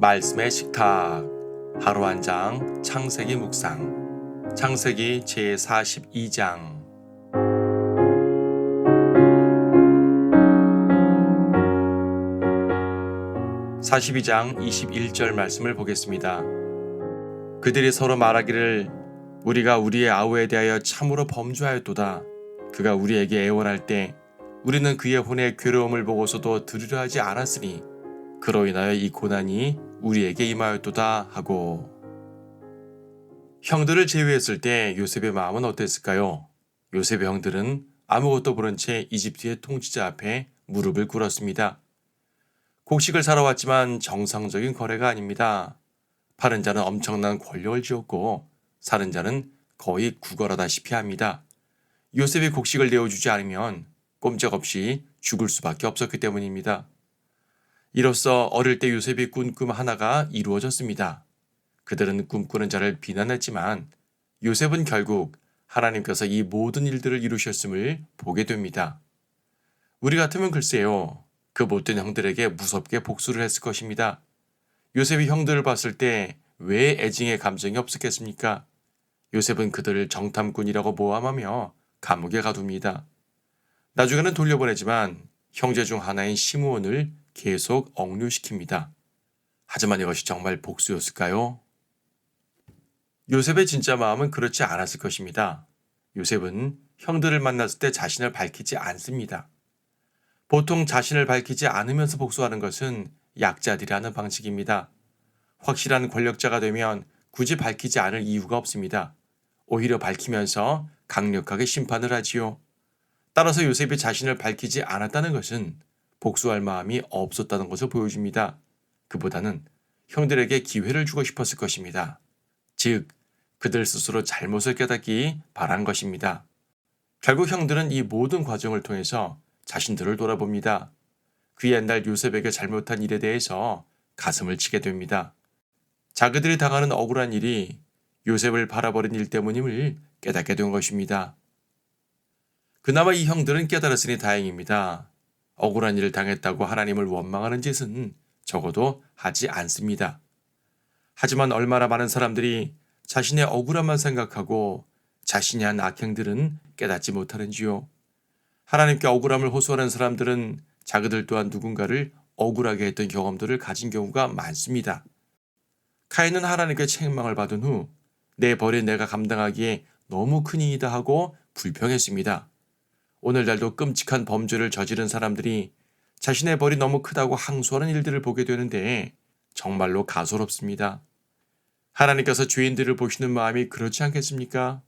말씀의 식탁 하루 한 장 창세기 묵상 창세기 제 42장 42장 21절 말씀을 보겠습니다. 그들이 서로 말하기를 우리가 우리의 아우에 대하여 참으로 범죄하였도다. 그가 우리에게 애원할 때 우리는 그의 혼의 괴로움을 보고서도 들으려 하지 않았으니 그로 인하여 이 고난이 우리에게 임하였도다 하고 형들을 제외했을 때 요셉의 마음은 어땠을까요? 요셉의 형들은 아무것도 모른 채 이집트의 통치자 앞에 무릎을 꿇었습니다. 곡식을 사러 왔지만 정상적인 거래가 아닙니다. 파는 자는 엄청난 권력을 지었고 사는 자는 거의 구걸하다시피 합니다. 요셉이 곡식을 내어주지 않으면 꼼짝없이 죽을 수밖에 없었기 때문입니다. 이로써 어릴 때 요셉이 꾼 꿈 하나가 이루어졌습니다. 그들은 꿈꾸는 자를 비난했지만 요셉은 결국 하나님께서 이 모든 일들을 이루셨음을 보게 됩니다. 우리 같으면 글쎄요, 그 못된 형들에게 무섭게 복수를 했을 것입니다. 요셉이 형들을 봤을 때 왜 애증의 감정이 없었겠습니까? 요셉은 그들을 정탐꾼이라고 모함하며 감옥에 가둡니다. 나중에는 돌려보내지만 형제 중 하나인 시므온을 계속 억류시킵니다. 하지만 이것이 정말 복수였을까요? 요셉의 진짜 마음은 그렇지 않았을 것입니다. 요셉은 형들을 만났을 때 자신을 밝히지 않습니다. 보통 자신을 밝히지 않으면서 복수하는 것은 약자들이 하는 방식입니다. 확실한 권력자가 되면 굳이 밝히지 않을 이유가 없습니다. 오히려 밝히면서 강력하게 심판을 하지요. 따라서 요셉이 자신을 밝히지 않았다는 것은 복수할 마음이 없었다는 것을 보여줍니다. 그보다는 형들에게 기회를 주고 싶었을 것입니다. 즉, 그들 스스로 잘못을 깨닫기 바란 것입니다. 결국 형들은 이 모든 과정을 통해서 자신들을 돌아봅니다. 그 옛날 요셉에게 잘못한 일에 대해서 가슴을 치게 됩니다. 자기들이 당하는 억울한 일이 요셉을 팔아버린 일 때문임을 깨닫게 된 것입니다. 그나마 이 형들은 깨달았으니 다행입니다. 억울한 일을 당했다고 하나님을 원망하는 짓은 적어도 하지 않습니다. 하지만 얼마나 많은 사람들이 자신의 억울함만 생각하고 자신이 한 악행들은 깨닫지 못하는지요. 하나님께 억울함을 호소하는 사람들은 자기들 또한 누군가를 억울하게 했던 경험들을 가진 경우가 많습니다. 카인은 하나님께 책망을 받은 후 내 벌이 내가 감당하기에 너무 큰 일이다 하고 불평했습니다. 오늘날도 끔찍한 범죄를 저지른 사람들이 자신의 벌이 너무 크다고 항소하는 일들을 보게 되는데 정말로 가소롭습니다. 하나님께서 죄인들을 보시는 마음이 그렇지 않겠습니까?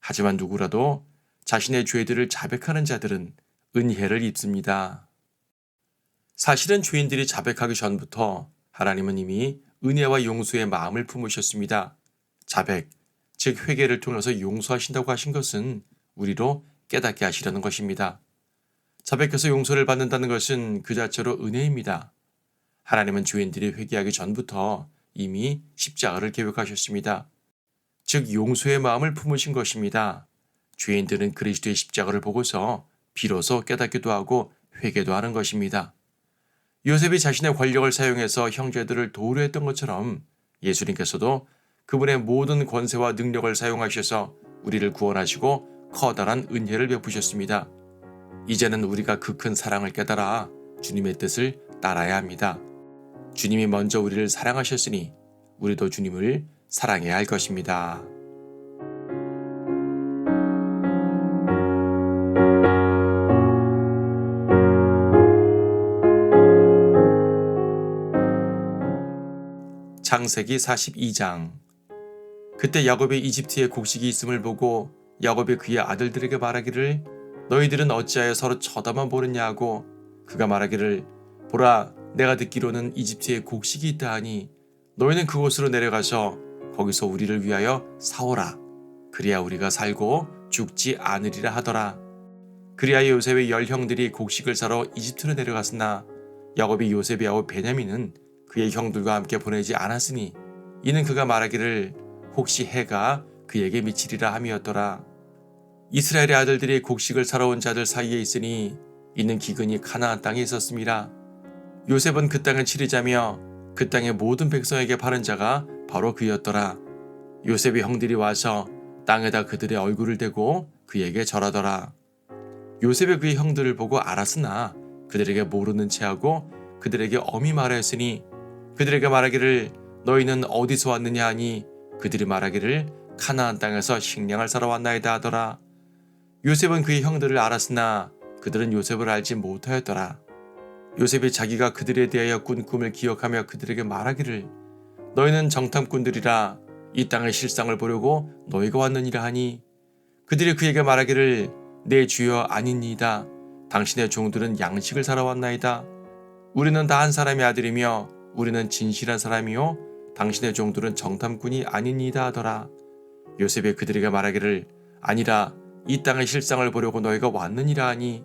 하지만 누구라도 자신의 죄들을 자백하는 자들은 은혜를 입습니다. 사실은 죄인들이 자백하기 전부터 하나님은 이미 은혜와 용서의 마음을 품으셨습니다. 자백, 즉 회개를 통해서 용서하신다고 하신 것은 우리로 깨닫게 하시려는 것입니다. 자백해서 용서를 받는다는 것은 그 자체로 은혜입니다. 하나님은 죄인들이 회개하기 전부터 이미 십자가를 계획하셨습니다. 즉 용서의 마음을 품으신 것입니다. 죄인들은 그리스도의 십자가를 보고서 비로소 깨닫기도 하고 회개도 하는 것입니다. 요셉이 자신의 권력을 사용해서 형제들을 도우려 했던 것처럼 예수님께서도 그분의 모든 권세와 능력을 사용하셔서 우리를 구원하시고 커다란 은혜를 베푸셨습니다. 이제는 우리가 그 큰 사랑을 깨달아 주님의 뜻을 따라야 합니다. 주님이 먼저 우리를 사랑하셨으니 우리도 주님을 사랑해야 할 것입니다. 창세기 42장 그때 야곱의 이집트에 곡식이 있음을 보고 야곱이 그의 아들들에게 말하기를 너희들은 어찌하여 서로 쳐다만 보느냐 하고 그가 말하기를 보라 내가 듣기로는 이집트에 곡식이 있다 하니 너희는 그곳으로 내려가서 거기서 우리를 위하여 사오라 그리야 우리가 살고 죽지 않으리라 하더라 그리하여 요셉의 열 형들이 곡식을 사러 이집트로 내려갔으나 야곱이 요셉의 아우 베냐민은 그의 형들과 함께 보내지 않았으니 이는 그가 말하기를 혹시 해가 그에게 미치리라 함이었더라. 이스라엘의 아들들이 곡식을 사러 온 자들 사이에 있으니 이는 기근이 가나안 땅에 있었습니다. 요셉은 그 땅을 치르자며 그 땅의 모든 백성에게 바른 자가 바로 그였더라. 요셉의 형들이 와서 땅에다 그들의 얼굴을 대고 그에게 절하더라. 요셉의 그의 형들을 보고 알았으나 그들에게 모르는 체하고 그들에게 엄히 말하였으니 그들에게 말하기를 너희는 어디서 왔느냐 하니 그들이 말하기를 카나안 땅에서 식량을 사러 왔나이다 하더라. 요셉은 그의 형들을 알았으나 그들은 요셉을 알지 못하였더라. 요셉이 자기가 그들에 대하여 꾼 꿈을 기억하며 그들에게 말하기를 너희는 정탐꾼들이라 이 땅의 실상을 보려고 너희가 왔느니라 하니 그들이 그에게 말하기를 내 주여 아니니이다. 당신의 종들은 양식을 사러 왔나이다. 우리는 다 한 사람의 아들이며 우리는 진실한 사람이요 당신의 종들은 정탐꾼이 아니니이다 하더라. 요셉이 그들에게 말하기를 아니라 이 땅의 실상을 보려고 너희가 왔느니라 하니.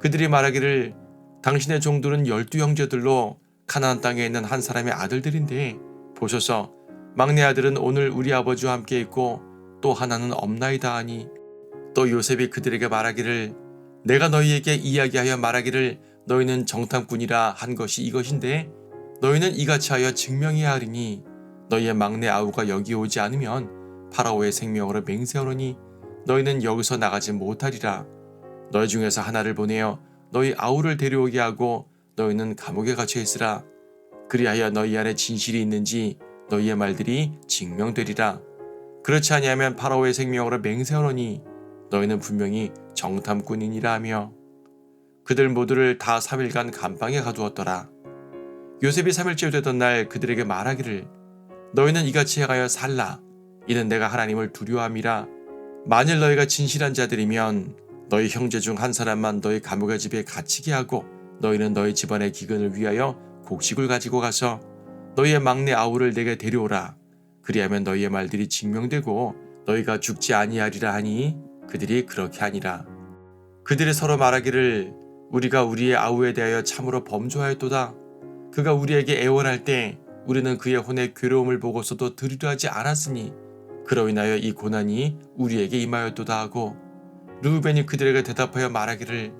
그들이 말하기를 당신의 종들은 열두 형제들로 가나안 땅에 있는 한 사람의 아들들인데 보소서 막내 아들은 오늘 우리 아버지와 함께 있고 또 하나는 없나이다 하니. 또 요셉이 그들에게 말하기를 내가 너희에게 이야기하여 말하기를 너희는 정탐꾼이라 한 것이 이것인데 너희는 이같이 하여 증명해야 하리니 너희의 막내 아우가 여기 오지 않으면 파라오의 생명으로 맹세하노니 너희는 여기서 나가지 못하리라 너희 중에서 하나를 보내어 너희 아우를 데려오게 하고 너희는 감옥에 갇혀 있으라 그리하여 너희 안에 진실이 있는지 너희의 말들이 증명되리라 그렇지 아니하면 파라오의 생명으로 맹세하노니 너희는 분명히 정탐꾼이니라 하며 그들 모두를 다 3일간 감방에 가두었더라. 요셉이 3일째 되던 날 그들에게 말하기를 너희는 이같이 행하여 살라. 이는 내가 하나님을 두려워함이라. 만일 너희가 진실한 자들이면 너희 형제 중 한 사람만 너희 감옥의 집에 갇히게 하고 너희는 너희 집안의 기근을 위하여 곡식을 가지고 가서 너희의 막내 아우를 내게 데려오라. 그리하면 너희의 말들이 증명되고 너희가 죽지 아니하리라 하니 그들이 그렇게 하니라. 그들이 서로 말하기를 우리가 우리의 아우에 대하여 참으로 범죄하였도다. 그가 우리에게 애원할 때 우리는 그의 혼의 괴로움을 보고서도 들으려 하지 않았으니 그로 인하여 이 고난이 우리에게 임하였도다 하고 르우벤이 그들에게 대답하여 말하기를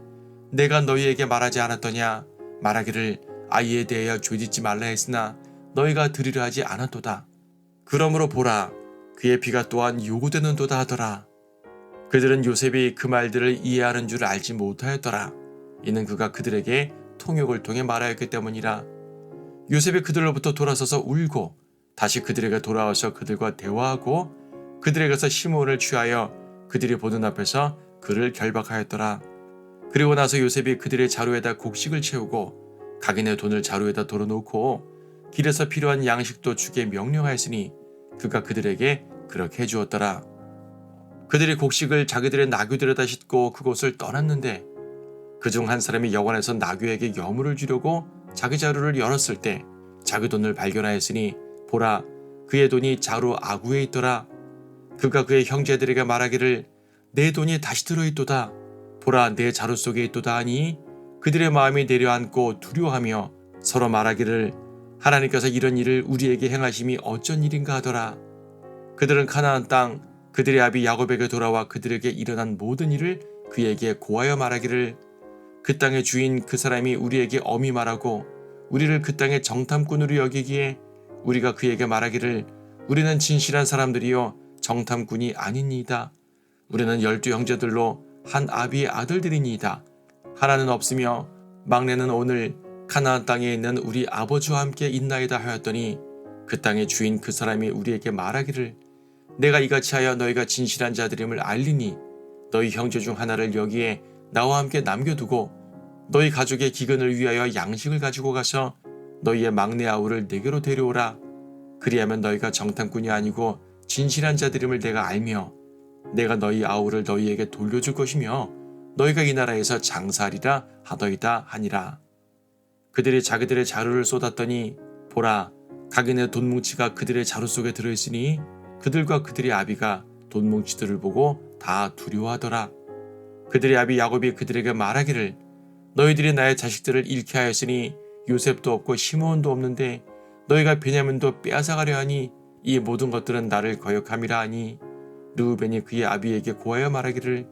내가 너희에게 말하지 않았더냐 말하기를 아이에 대하여 죄짓지 말라 했으나 너희가 들으려 하지 않았도다. 그러므로 보라 그의 피가 또한 요구되는도다 하더라. 그들은 요셉이 그 말들을 이해하는 줄 알지 못하였더라. 이는 그가 그들에게 통역을 통해 말하였기 때문이라. 요셉이 그들로부터 돌아서서 울고 다시 그들에게 돌아와서 그들과 대화하고 그들에게서 시몬을 취하여 그들이 보는 앞에서 그를 결박하였더라. 그리고 나서 요셉이 그들의 자루에다 곡식을 채우고 각인의 돈을 자루에다 돌어놓고 길에서 필요한 양식도 주게 명령하였으니 그가 그들에게 그렇게 해주었더라. 그들이 곡식을 자기들의 나귀들에다 싣고 그곳을 떠났는데 그 중 한 사람이 여관에서 나귀에게 여물을 주려고 자기 자루를 열었을 때 자기 돈을 발견하였으니 보라 그의 돈이 자루 아구에 있더라. 그가 그의 형제들에게 말하기를 내 돈이 다시 들어있도다. 보라 내 자루 속에 있도다 하니 그들의 마음이 내려앉고 두려워하며 서로 말하기를 하나님께서 이런 일을 우리에게 행하심이 어쩐 일인가 하더라. 그들은 가나안 땅 그들의 아비 야곱에게 돌아와 그들에게 일어난 모든 일을 그에게 고하여 말하기를 그 땅의 주인 그 사람이 우리에게 엄히 말하고 우리를 그 땅의 정탐꾼으로 여기기에 우리가 그에게 말하기를 우리는 진실한 사람들이요 정탐꾼이 아니니이다. 우리는 열두 형제들로 한 아비의 아들들이니이다. 하나는 없으며 막내는 오늘 가나안 땅에 있는 우리 아버지와 함께 있나이다 하였더니 그 땅의 주인 그 사람이 우리에게 말하기를 내가 이같이 하여 너희가 진실한 자들임을 알리니 너희 형제 중 하나를 여기에 나와 함께 남겨두고 너희 가족의 기근을 위하여 양식을 가지고 가서 너희의 막내 아우를 내게로 데려오라. 그리하면 너희가 정탐꾼이 아니고 진실한 자들임을 내가 알며 내가 너희 아우를 너희에게 돌려줄 것이며 너희가 이 나라에서 장사하리라 하더이다 하니라. 그들이 자기들의 자루를 쏟았더니 보라 각인의 돈뭉치가 그들의 자루 속에 들어있으니 그들과 그들의 아비가 돈뭉치들을 보고 다 두려워하더라. 그들의 아비 야곱이 그들에게 말하기를 너희들이 나의 자식들을 잃게 하였으니 요셉도 없고 시므온도 없는데 너희가 베냐민도 빼앗아가려 하니 이 모든 것들은 나를 거역함이라 하니 르우벤이 그의 아비에게 고하여 말하기를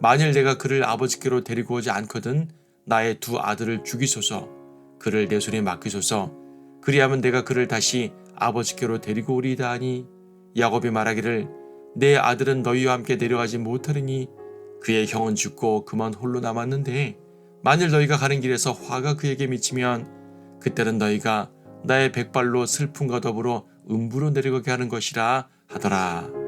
만일 내가 그를 아버지께로 데리고 오지 않거든 나의 두 아들을 죽이소서 그를 내 손에 맡기소서. 그리하면 내가 그를 다시 아버지께로 데리고 오리이다 하니 야곱이 말하기를 내 아들은 너희와 함께 내려가지 못하리니 그의 형은 죽고 그만 홀로 남았는데 만일 너희가 가는 길에서 화가 그에게 미치면 그때는 너희가 나의 백발로 슬픔과 더불어 음부로 내려가게 하는 것이라 하더라.